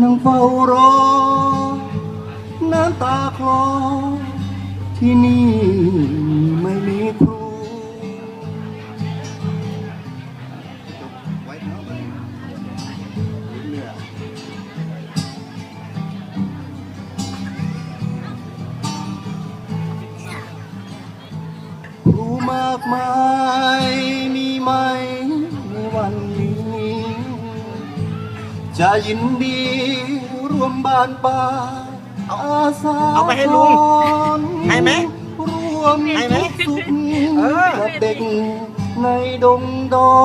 นั่งเฝ้ารอ น้ำตาคลอ ที่นี่ไม่มีครูไว้เนาะมันเหนื่อยครูมากมาย จะยินดีร่วมบานปลายอาสาเอาไปให้ลุงให้ไหมร่วมให้ไหมทุกข์สุขเออกับเด็กในดงดอ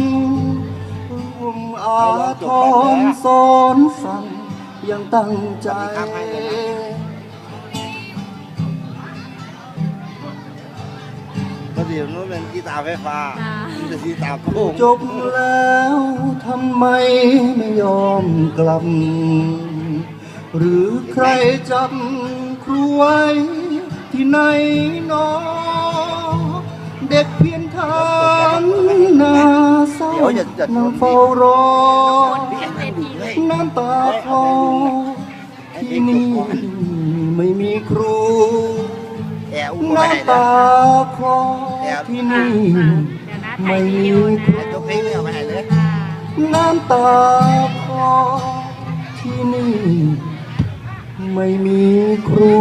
นร่วมอาทรสอนสั่งยังตั้งใจ ก็เดี๋ยวนู้นเป็นกีตาร์ไฟฟ้าอ่ามันจะกีตาร์โค้งจบแล้วทำไมไม่ยอมกลับ หรือใครจำครูไว้ที่ไหนหนอเด็กเพียนทานหน้าเศร้านั่งเฝ้ารอน้ำตาคลอที่นี่ไม่มีครูแอร์อุ้มมาให้น้ำแล้ตาวคลอที่นี่เดี๋ยวนะถ่ายวิดีโอนะไอ้ตัวเพลงไม่เอามาให้เลยอ่าน้ำตาคลอที่นี่ ไม่มีครู